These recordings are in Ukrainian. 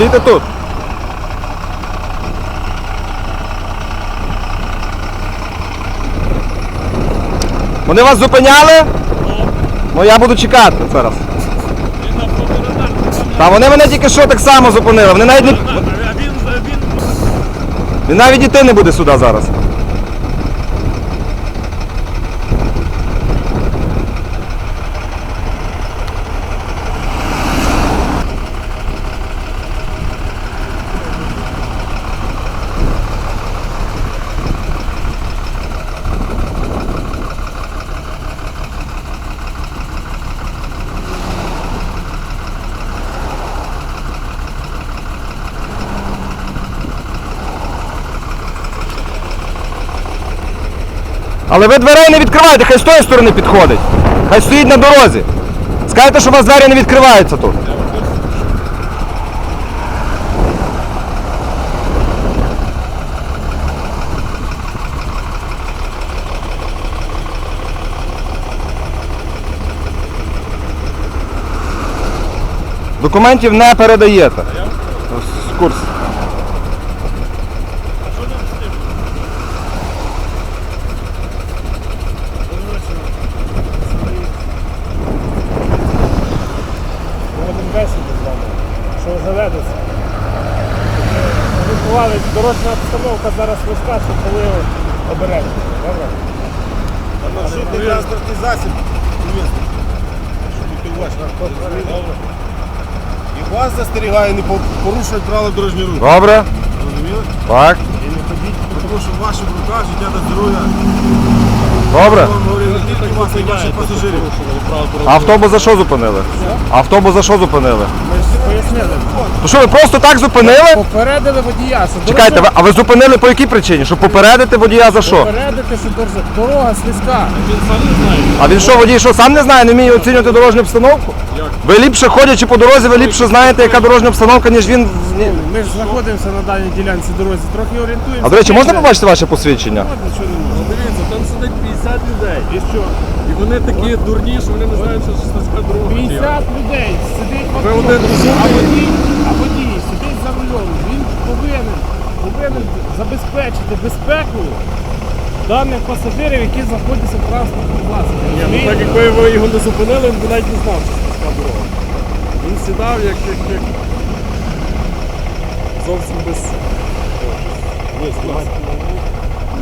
стійте тут. Вони вас зупиняли? Ну я буду чекати зараз. Та вони мене тільки що так само зупинили. Вони навіть не. Він навіть іти не буде сюди зараз. Але ви дверей не відкриваєте, хай з тої сторони підходить. Хай стоїть на дорозі. Скажете, що у вас двері не відкриваються тут. Документів не передаєте. Курс. Проводимо бесіду з вами, що ви заведеться. Відбували дорожня обстановка зараз вузька, щоб коли обережно. Добре? Маршрутний транспортний засіб. І вас застерігаю, не по- порушувати правила дорожнього руху. Добре? Розуміли? Так. І не ходіть, тому що в ваших руках життя та здоров'я. Добре. Я вам говорю не тільки вас, а й ваших пасажирів. Автобус за що зупинили? Автобус за що зупинили? Ми пояснили. То що ви просто так зупинили? Попередили водія, що Чекайте, ви- а ви зупинили по якій причині? Щоб попередити водія за що? Попередити, що дорожа- дорога слизька. А він що, водій, що сам не знає, не вміє оцінювати дорожню обстановку? Ви ліпше ходячи по дорозі, ви ліпше знаєте, яка дорожня обстановка, ніж він. Ні. Ми ж знаходимося на даній ділянці дорозі, трохи орієнтуємося. А до речі, можна побачити ваше посвідчення? Нічого не можна. Дивіться, там сидить 50 людей. І що? І вони такі дурні, що вони не знають, що шестиська дорога. 50 людей сидить в Ви авто, один розумний? а водій, а водій сидить за рулем. Він повинен, повинен забезпечити безпеку даних пасажирів, які знаходяться в транспортному засобі. Ні, ну так якби ви його не зупинили, він би навіть не знав, що шестиська дорога. Він сідав як, як, як... зовсім без... без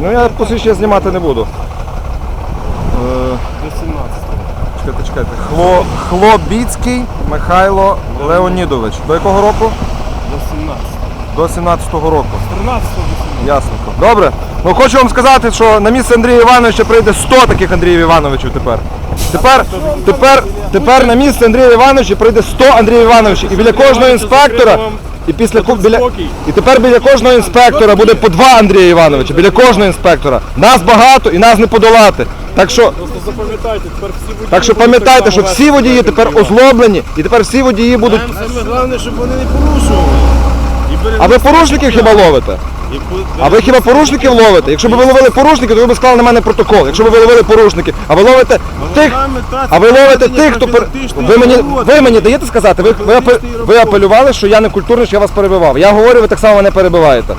Ну я посвідчення знімати не буду. Е, До 17. Чекайте, чекайте. Хло, Хлобіцький Михайло Леонідович. До якого року? До 17. До 17-го року. 13 Ясненько. Добре. Ну хочу вам сказати, що на місце Андрія Івановича прийде 100 таких Андріїв Івановичів тепер. Тепер, тепер, тепер на місце Андрія Івановича прийде 100 Андрія Івановичів. І біля кожного інспектора, і після ко- біля, і тепер біля кожного інспектора буде по два Андрія Івановича. Біля кожного інспектора. Нас багато і нас не подолати. Так що, Просто запам'ятайте, тепер всі водії... так що будуть пам'ятайте, що само всі вести водії себе, тепер озлоблені, і тепер всі водії будуть. Нам саме головне, щоб вони не порушували. І А ви порушників хіба ловите? А ви хіба порушників ловите? Якщо б ви ловили порушників, то ви б склали на мене протокол. Якщо б ви ловили порушників, а ви ловите тих, а ви ловите тих, хто ви мені ви мені даєте сказати? Ви, ви, ви апелювали, що я не культурний, що я вас перебивав. Я говорю, ви так само мене перебиваєте.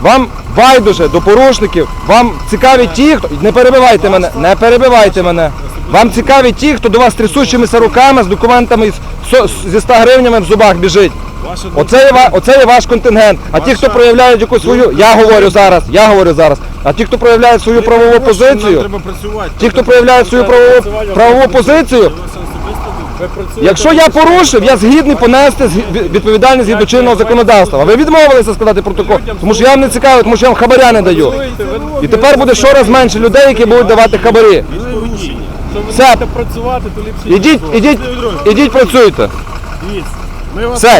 Вам байдуже до порушників, вам цікаві ті, хто. Не перебивайте мене, не перебивайте мене. Вам цікаві ті, хто до вас трясущимися руками з документами зі 100 гривнями в зубах біжить. Ваша Оце є, ва- оце є ваш контингент. А ті, хто проявляють якусь свою, я говорю зараз, я говорю зараз. А ті, хто проявляють свою правову Нам позицію, треба працювати. ті, хто проявляють свою правову, правову позицію, якщо я порушив, я згідний понести згі- відповідальність згідно чинного законодавства. А ви відмовилися складати протокол, тому що я вам не цікавий, тому що я вам хабаря не даю. І тепер буде щораз менше людей, які будуть давати хабарі. Все. працювати, то ліпше... Ідіть, ідіть, ідіть працюйте. Все.